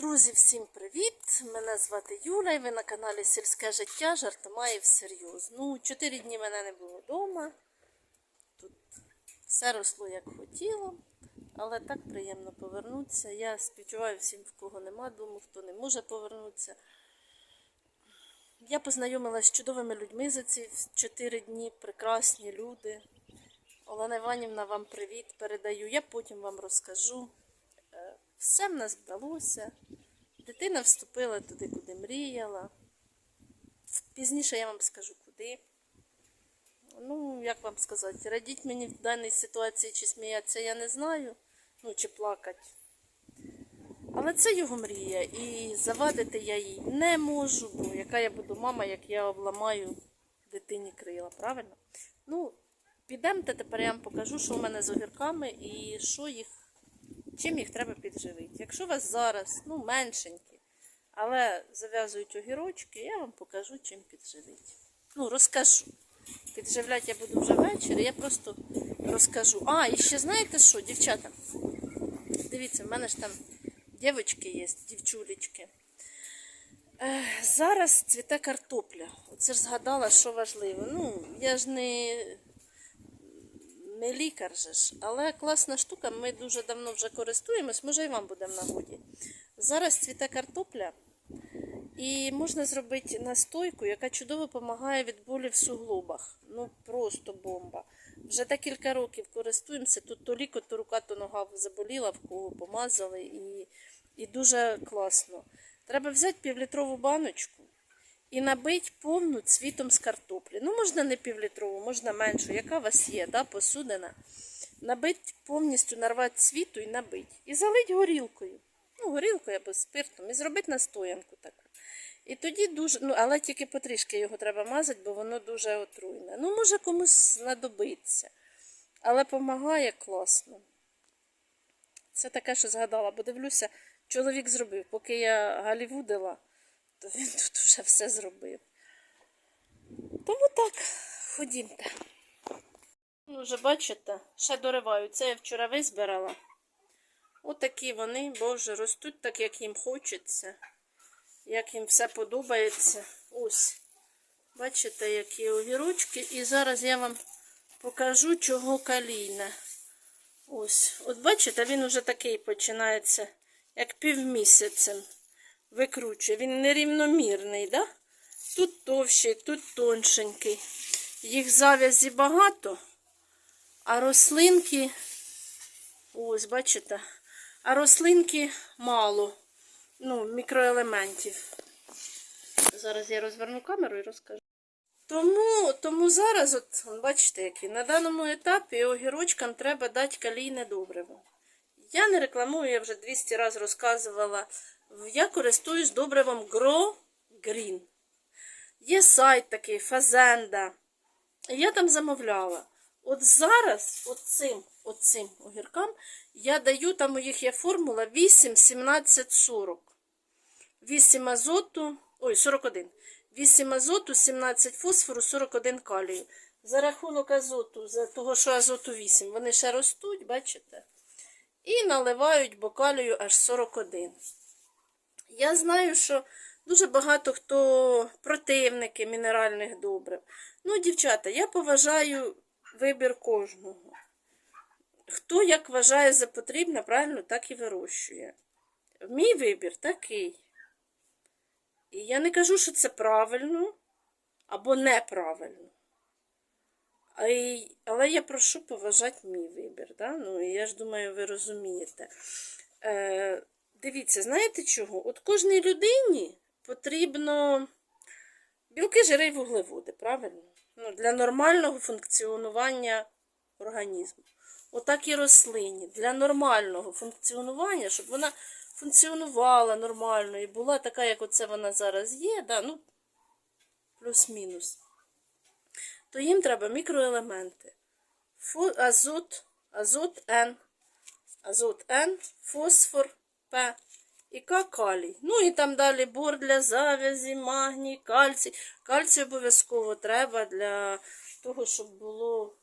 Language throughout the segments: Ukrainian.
Друзі, всім привіт! Мене звати Юля і ви на каналі Сільське життя жартомає всерйоз. Ну, чотири дні мене не було вдома. Тут все росло як хотіло, але так приємно повернутися. Я співчуваю всім, в кого нема дому, хто не може повернутися. Я познайомилася з чудовими людьми за ці чотири дні, прекрасні люди. Олена Іванівна, вам привіт передаю. Я потім вам розкажу. Все в нас вдалося. Дитина вступила туди, куди мріяла. Пізніше я вам скажу куди. Ну, як вам сказати, радіть мені в даній ситуації чи сміятися, я не знаю. Ну, чи плакати. Але це його мрія. І завадити я їй не можу, бо яка я буду мама, як я обламаю дитині крила, правильно? Ну, підемте, тепер я вам покажу, що в мене з огірками і що їх, чим їх треба підживити. Якщо у вас зараз, ну, меншенькі, але зав'язують огірочки, я вам покажу, чим підживити. Ну, розкажу. Підживляти я буду вже ввечері, я просто розкажу. А, і ще знаєте що, дівчата? Дивіться, в мене ж там дівчатки є, дівчулечки. Зараз цвіте картопля. Оце ж згадала, що важливо. Ну, я ж не, не лікар же ж, але класна штука, ми дуже давно вже користуємось, може і вам буде в нагоді. Зараз цвіте картопля, і можна зробити настойку, яка чудово допомагає від болі в суглобах. Ну просто бомба. Вже декілька років користуємося. Тут то ліко, то рука, то нога заболіла, в кого помазали, і, і дуже класно. Треба взяти півлітрову баночку і набити повну цвітом з картоплі. Ну, можна не півлітрову, можна меншу, яка у вас є, да, посудина. Набити повністю нарвати цвіту і набити. І залить горілкою. Ну, горілкою або спиртом, і зробити настоянку таку. І тоді дуже, ну, але тільки потрішки його треба мазати, бо воно дуже отруйне. Ну, може комусь знадобиться. Але допомагає класно. Це таке, що згадала, бо дивлюся, чоловік зробив. Поки я галівудила, то він тут вже все зробив. Тому так, ходімте. Ну, вже бачите, ще дориваю. Це я вчора визбирала. Отакі вони, боже, ростуть так, як їм хочеться, як їм все подобається. Ось. Бачите, які огірочки. І зараз я вам покажу, чого калійне. Ось. От бачите, він уже такий починається, як півмісяцем викручує. Він нерівномірний, да? Тут товщий, тут тоншенький. Їх зав'язі багато, а рослинки, ось, бачите, а рослинки мало. Ну, мікроелементів. Зараз я розверну камеру і розкажу. Тому, тому зараз, от, бачите, який, на даному етапі огірочкам треба дати калійне добриво. Я не рекламую, я вже 200 разів розказувала. Я користуюсь добривом Grow Green. Є сайт такий, Фазенда. Я там замовляла. От зараз, оцим, оцим огіркам, я даю, там у їх є формула 8, 17, 40. 8 азоту, ой, 41. 8 азоту, 17 фосфору, 41 калію. За рахунок азоту, за того, що азоту 8, вони ще ростуть, бачите? І наливають бокалію аж 41. Я знаю, що дуже багато хто противники мінеральних добрив. Ну, дівчата, я поважаю вибір кожного. Хто як вважає за потрібне, правильно, так і вирощує. Мій вибір такий. І я не кажу, що це правильно або неправильно. Але я прошу поважати мій вибір. Да? Ну, я ж думаю, ви розумієте. Е, дивіться, знаєте чого? От кожній людині потрібно білки, жири і вуглеводи, правильно? Ну, для нормального функціонування організму. Отак і рослині. Для нормального функціонування, щоб вона функціонувала нормально і була така, як оце вона зараз є, да, ну, плюс-мінус, то їм треба мікроелементи. Фо, азот, азот Н, азот Н, фосфор П і калій. Ну і там далі бор для завязі, магній, кальцій. Кальцій обов'язково треба для того, щоб було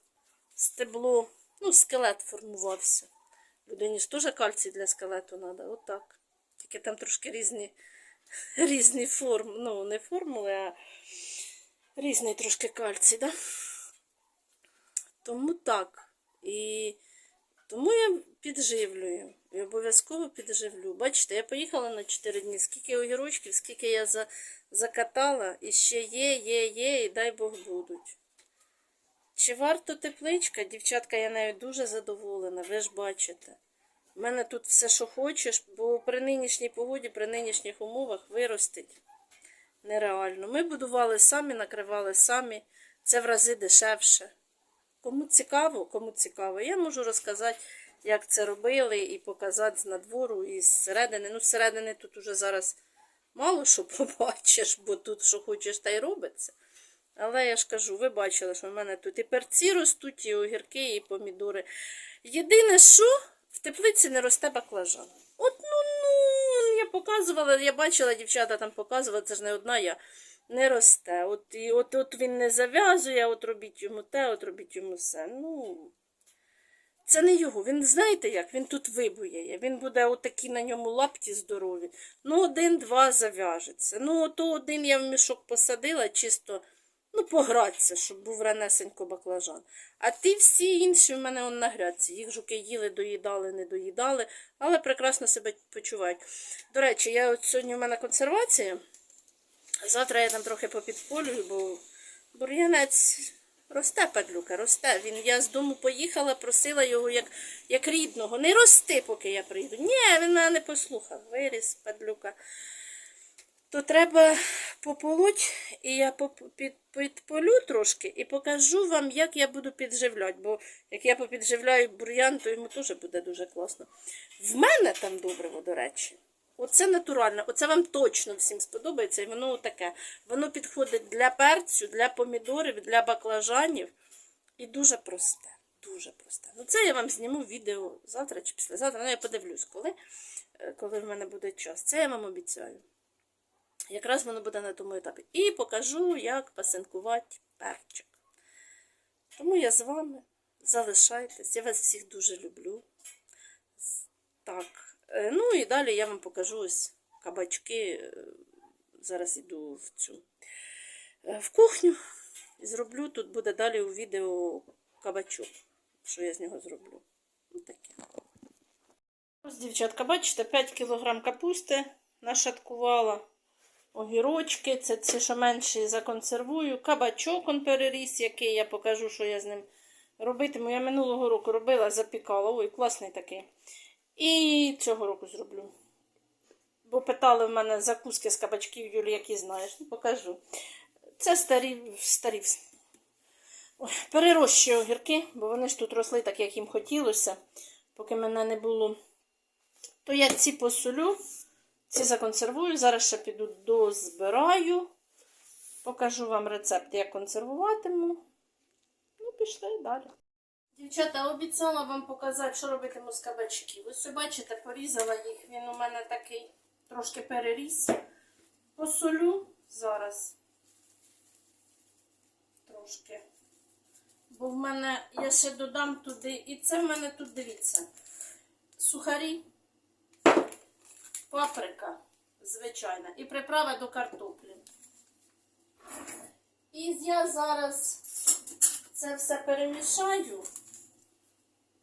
стебло, ну, скелет формувався. Людині теж кальцій для скелету треба. Отак. тільки там трошки різні, різні форми, ну, не формули, а різний трошки кальцій, да? Тому так. І тому я підживлюю. І обов'язково підживлю. Бачите, я поїхала на 4 дні, скільки огірочків, скільки я за, закатала, і ще є, є, є, і дай Бог будуть. Чи варто тепличка? Дівчатка, я нею дуже задоволена, ви ж бачите. У мене тут все, що хочеш, бо при нинішній погоді, при нинішніх умовах виростить нереально. Ми будували самі, накривали самі. Це в рази дешевше. Кому цікаво, кому цікаво, я можу розказати, як це робили, і показати з надвору, і зсередини. Ну, зсередини тут уже зараз мало що побачиш, бо тут що хочеш, та й робиться. Але я ж кажу, ви бачили, що в мене тут і перці ростуть, і огірки, і помідори. Єдине, що в теплиці не росте баклажан. От ну показувала, я бачила, дівчата там показували, це ж не одна я. Не росте. От, і от, от він не зав'язує, от робіть йому те, от робіть йому все. Ну, це не його. Він знаєте як? Він тут вибує. Він буде отакі на ньому лапті здорові. Ну, один-два зав'яжеться. Ну, то один я в мішок посадила, чисто ну, погратися, щоб був ранесенько баклажан. А ті всі інші в мене он на грядці. Їх жуки їли, доїдали, не доїдали, але прекрасно себе почувають. До речі, я от сьогодні в мене консервація. Завтра я там трохи попідполюю, бо бур'янець росте, падлюка, росте. Він, я з дому поїхала, просила його як, як рідного. Не рости, поки я прийду. Ні, він мене не послухав. Виріс, падлюка. То треба пополоть, і я підполю трошки і покажу вам, як я буду підживляти. Бо як я попідживляю бур'ян, то йому теж буде дуже класно. В мене там добриво, до речі. Оце натуральне, оце вам точно всім сподобається, і воно таке. Воно підходить для перцю, для помідорів, для баклажанів. І дуже просте. Дуже просте. Ну це я вам зніму відео завтра чи післязавтра. Ну, я подивлюсь, коли, е, коли в мене буде час. Це я вам обіцяю. Якраз воно буде на тому етапі. І покажу, як пасинкувати перчик. Тому я з вами. Залишайтесь. Я вас всіх дуже люблю. Так. е, Ну і далі я вам покажу ось кабачки. Е, Зараз йду в цю е, в кухню і зроблю. Тут буде далі у відео кабачок. Що я з нього зроблю. Ну таке. Ось, дівчатка, бачите, 5 кг капусти нашаткувала. Огірочки, це ці, що менші законсервую. Кабачок он переріс, який я покажу, що я з ним робитиму. Я минулого року робила, запікала. Ой, класний такий. І цього року зроблю. Бо питали в мене закуски з кабачків, Юлі, які знаєш. Ну, покажу. Це старі, старі. Ой, огірки, бо вони ж тут росли так, як їм хотілося, поки мене не було. То я ці посолю. Ці законсервую, зараз ще піду дозбираю. Покажу вам рецепт, як консервуватиму. Ну, пішли далі. Дівчата, обіцяла вам показати, що робитиму з кабачків. Ось бачите, порізала їх. Він у мене такий трошки переріс. Посолю зараз. Трошки. Бо в мене я ще додам туди. І це в мене тут, дивіться, сухарі паприка звичайна і приправа до картоплі. І я зараз це все перемішаю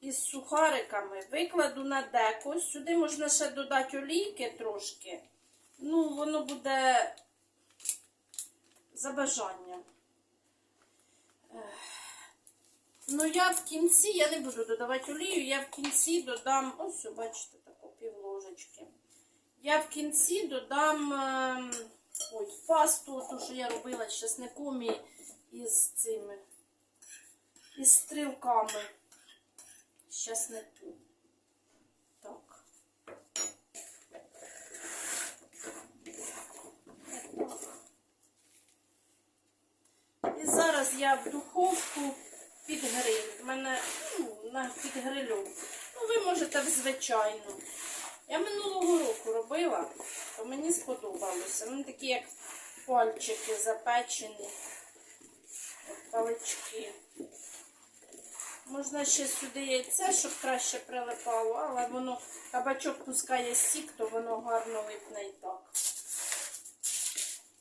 із сухариками, викладу на деко. Сюди можна ще додати олійки трошки. Ну, воно буде за бажанням. Ну, я в кінці, я не буду додавати олію, я в кінці додам, ось, бачите, таку пів ложечки. Я в кінці додам ем, ой, пасту, ту, що я робила з чесником і із цими із стрілками з чеснику. Так. І зараз я в духовку під гриль. У мене ну, на під грилю. Ну, ви можете в звичайну. Я минулого року робила, то мені сподобалося. Вони такі, як пальчики запечені, палички. Можна ще сюди яйце, щоб краще прилипало, але воно кабачок пускає сік, то воно гарно липне і так.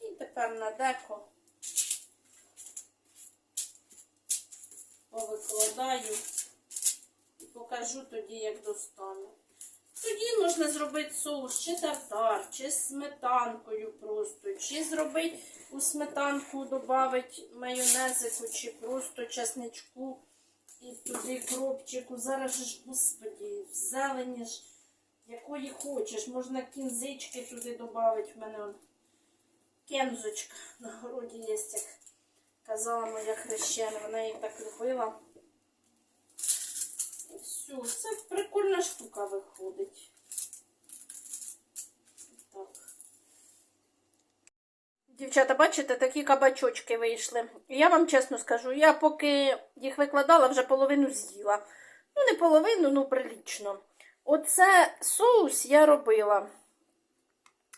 І тепер на деко повикладаю і покажу тоді, як достану. Тоді можна зробити соус чи тартар, чи сметанкою просто, чи зробити у сметанку, додати майонезику, чи просто чесничку і туди кропчику. Зараз ж, господі, в зелені ж, якої хочеш. Можна кінзички туди додати. В мене кензочка на городі є, як казала моя хрещена, вона її так любила. Все, це прикольна штука виходить. Так. Дівчата, бачите, такі кабачочки вийшли. Я вам чесно скажу, я поки їх викладала, вже половину з'їла. Ну, не половину, ну прилічно. Оце соус я робила.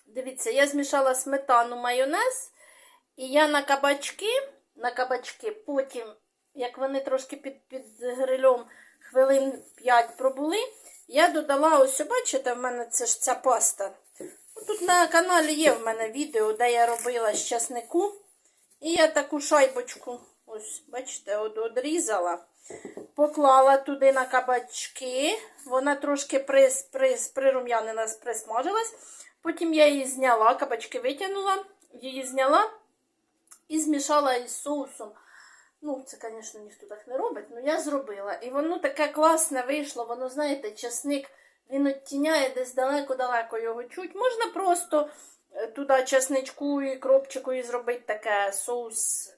Дивіться, я змішала сметану, майонез, і я на кабачки, на кабачки, потім, як вони трошки під, під грильом хвилин 5 пробули, я додала, ось бачите, в мене це ж ця паста. Тут на каналі є в мене відео, де я робила з часнику. І я таку шайбочку, ось, бачите, одрізала, поклала туди на кабачки. Вона трошки прис, прис, прирум'янилась, присмажилась. Потім я її зняла, кабачки витягнула, її зняла і змішала із соусом. Ну, це, звісно, ніхто так не робить, але я зробила. І воно таке класне вийшло, воно, знаєте, часник, він оттіняє десь далеко-далеко його чуть. Можна просто е, туди чесничку і кропчику і зробити таке соус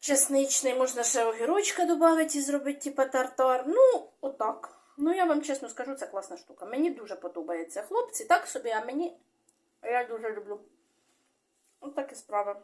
чесничний. Можна ще огірочка додати і зробити, типа тартар. Ну, отак. Ну, я вам чесно скажу, це класна штука. Мені дуже подобається. Хлопці, так собі, а мені я дуже люблю. Ось так і справа.